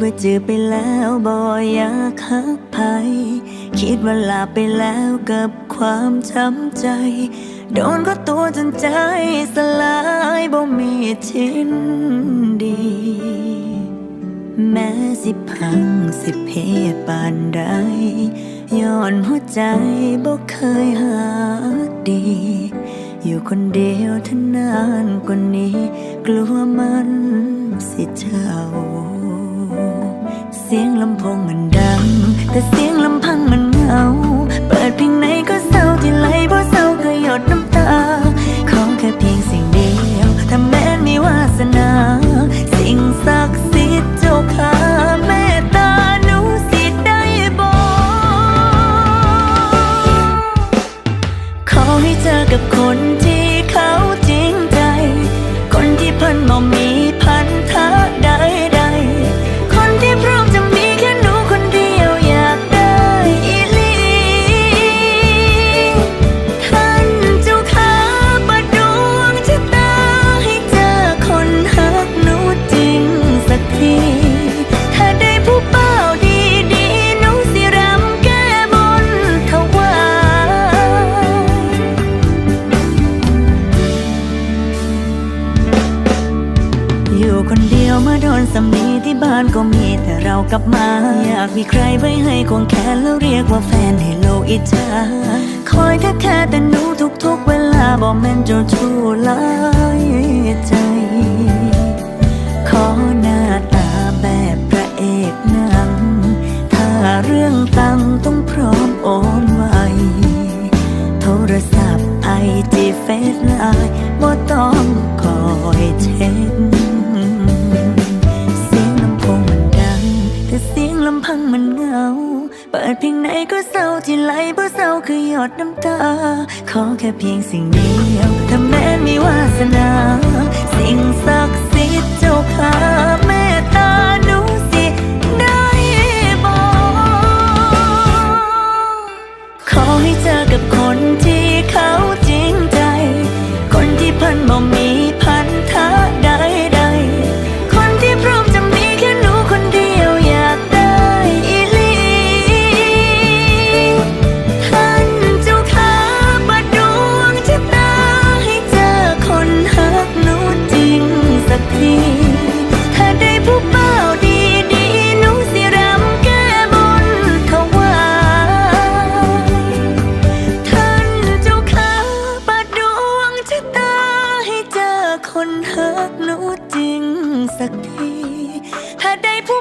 ว่าจือไปแล้วบ่อยากหักไผคิดว่าลาไปแล้วกับความช้ำใจ โดนก็ตัวจนใจสลายบ่มีชิ้นดี แม้สิพังสิเพปานใดย้อนหัวใจบ่เคยหาดี อยู่คนเดียวทนานกว่านี้ กลัวมันสิเจ้า สียงลำโพงมันดัง แต่เสียงลำพังมันเหงา เปิดเพลงไหนก็เศร้าที่ไหลเพราะเศร้าก็หยดน้ำตา สำนีที่บ้านก็มีแต่เรากลับมา อยากมีใครไว้ให้ควงแขนแล้วเรียกว่าแฟนให้โลกอิจฉาคอยแค่แค่แต่หนูทุกๆเวลาบอกแม่นเจ้าชู้ลายใจ ขอหน้าตาแบบพระเอกหนัง ถ้าเรื่องตังต้องพร้อมโอนไวโทรศัพท์ไอจีเฟซไลน์บ่ต้องคอยเช็ค ปิดเพลงไหนก็เศร้าที่ไหลเพราะเศร้าคือหยดน้ำตา ขอแค่เพียงสิ่งเดียวถ้าแม้นมีวาสนา สิ่งศักดิ์สิทธิ์เจ้าข้าเมตตาหนูสิได้บอกขอให้เจอกับคน ดีถ้าได้ผู้เป้าดีๆหนูสิรำแก้บนถวายท่านเจ้าข้าประดวงชะตาให้เจอคนหักหนูจริงสักที ถ้าได้ผู้